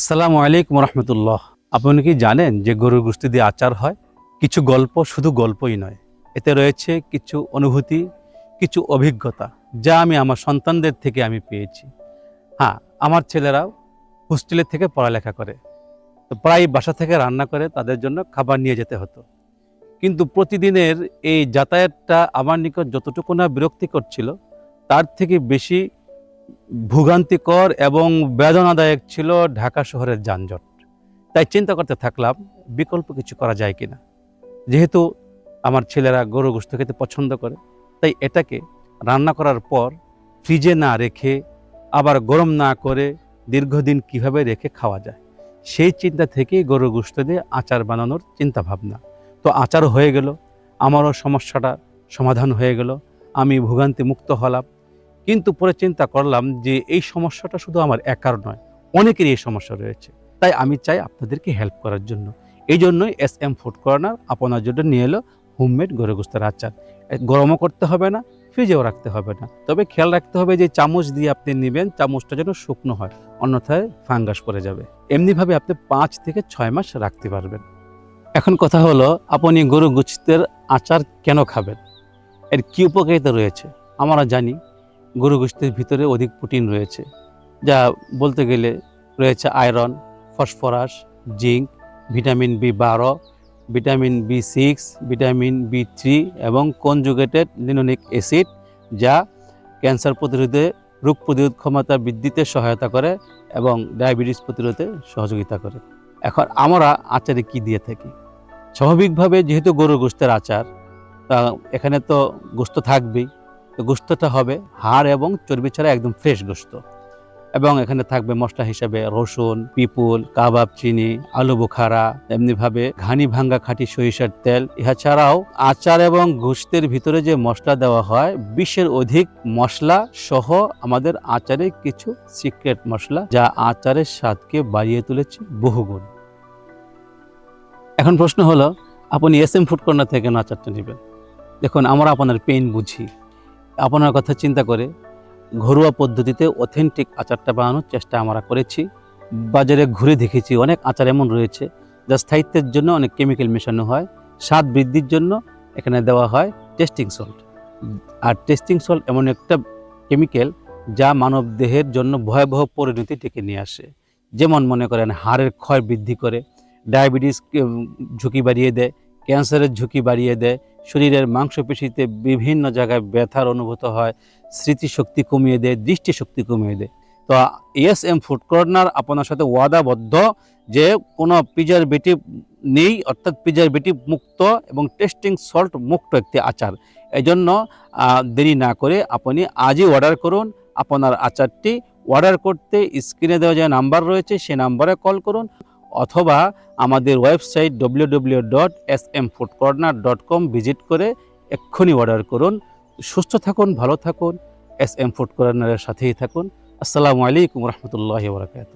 আসসালামু আলাইকুম রহমতুল্লাহ। আপনি কি জানেন যে গরুর গোষ্ঠী দিয়ে আচার হয়? কিছু গল্প শুধু গল্পই নয়। এতে রয়েছে কিছু অনুভূতি, কিছু অভিজ্ঞতা যা আমি আমার সন্তানদের থেকে আমি পেয়েছি। হ্যাঁ আমার ছেলেরাও হোস্টেলের থেকে পড়ালেখা করে। তো প্রায় বাসা থেকে রান্না করে তাদের জন্য খাবার নিয়ে যেতে হতো। কিন্তু প্রতিদিনের এই যাতায়াতটা আমার নিকট যতটুকু না বিরক্তিকর ছিল, তার থেকে বেশি ভোগান্তিকর এবং বেদনাদায়ক ছিল ঢাকা শহরের যানজট। তাই চিন্তা করতে থাকলাম, বিকল্প কিছু করা যায় কি না যেহেতু আমার ছেলেরা গরু গোস্ত খেতে পছন্দ করে, তাই এটাকে রান্না করার পর ফ্রিজে না রেখে, আবার গরম না করে দীর্ঘদিন কীভাবে রেখে খাওয়া যায়? সেই চিন্তা থেকে গরু গোস্ত দিয়ে আচার বানানোর চিন্তা ভাবনা তো আচার হয়ে গেল, আমারও সমস্যাটা সমাধান হয়ে গেল, আমি ভোগান্তি মুক্ত হলাম। কিন্তু পরে চিন্তা করলাম যে এই সমস্যাটা শুধু আমার একার নয় অনেকেরই এই সমস্যা রয়েছে। তাই আমি চাই আপনাদেরকে হেল্প করার জন্য। এই জন্যই এস এম ফুড কর্নার আপনার জন্য নিয়ে এলো হোমমেড গরু গোস্তের আচার। গরমও করতে হবে না ফ্রিজেও রাখতে হবে না। তবে খেয়াল রাখতে হবে যে চামচ দিয়ে আপনি নেবেন, চামচটা যেন শুকনো হয়, অন্যথায় ফাঙ্গাস পড়ে যাবে। এমনিভাবে আপনি পাঁচ থেকে ছয় মাস রাখতে পারবেন। এখন কথা হলো, আপনি গরু গোস্তের আচার কেন খাবেন? এর কী উপকারিতা রয়েছে? আমরা জানি। গরু গোষ্ঠীর ভিতরে অধিক প্রোটিন রয়েছে, যা বলতে গেলে রয়েছে iron, phosphorus, zinc, vitamin B বারো, vitamin B six, vitamin B three এবং কনজুগেটেড লিনোনিক অ্যাসিড, যা ক্যান্সার প্রতিরোধে রোগ প্রতিরোধ ক্ষমতা বৃদ্ধিতে সহায়তা করে এবং ডায়াবেটিস প্রতিরোধে সহযোগিতা করে। এখন আমরা আচারে কি দিয়ে থাকি? স্বাভাবিকভাবে যেহেতু গরুর গোস্তের আচার, তা এখানে তো গোস্ত থাকবেই। তো গোস্তটা হবে হাড় এবং চর্বি ছাড়া একদম ফ্রেশ গোস্ত এবং এখানে থাকবে মশলা হিসেবে রসুন, পিপুল, কাবাব, চিনি, আলু বোখারা, এমনিভাবে ঘানি ভাঙ্গা খাঁটি সরিষার তেল। ইহা ছাড়াও আচার এবং গোস্তের ভিতরে যে মশলা দেওয়া হয়, বিশের অধিক মশলা সহ আমাদের আচারে কিছু সিক্রেট মশলা যা আচারের স্বাদকে বাড়িয়ে তুলেছে বহুগুণ। এখন প্রশ্ন হলো, আপনি এস এম ফুড কর্নার থেকে আচারটা নেবেন। দেখুন, আমরা আপনার পেইন বুঝি। আপনার কথা চিন্তা করে ঘরোয়া পদ্ধতিতে অথেন্টিক আচারটা বানানোর চেষ্টা আমরা করেছি। বাজারে ঘুরে দেখেছি অনেক আচার এমন রয়েছে যা স্থায়িত্বের জন্য অনেক কেমিক্যাল মেশানো হয়, স্বাদ বৃদ্ধির জন্য এখানে দেওয়া হয় টেস্টিং সল্ট আর টেস্টিং সল্ট এমন একটা কেমিক্যাল যা মানব দেহের জন্য ভয়াবহ পরিণতি ডেকে নিয়ে আসে। যেমন মনে করেন হাড়ের ক্ষয় বৃদ্ধি করে ডায়াবেটিস ঝুঁকি বাড়িয়ে দেয়, ক্যান্সারের ঝুঁকি বাড়িয়ে দেয় শরীরের মাংসপেশিতে বিভিন্ন জায়গায় ব্যথার অনুভূত হয়, স্মৃতিশক্তি কমিয়ে দেয়, দৃষ্টিশক্তি কমিয়ে দেয়। তো এস এম ফুড কর্নার আপনার সাথে ওয়াদাবদ্ধ যে কোনো প্রিজারভেটিভ নেই, অর্থাৎ প্রিজারভেটিভ মুক্ত এবং টেস্টিং সল্ট মুক্ত একটি আচার। এই জন্য দেরি না করে আপনি আজই অর্ডার করুন, আপনার আচারটি অর্ডার করতে স্ক্রিনে দেওয়া যে নাম্বার রয়েছে, সে নাম্বারে কল করুন। অথবা আমাদের website W W dot S M food corner dot com visit করে এক্ষুনি অর্ডার করুন। সুস্থ থাকুন, ভালো থাকুন। এস এম ফুড কর্নারের সাথেই থাকুন। আসসালামু আলাইকুম রহমতুল্লাহ বরকাত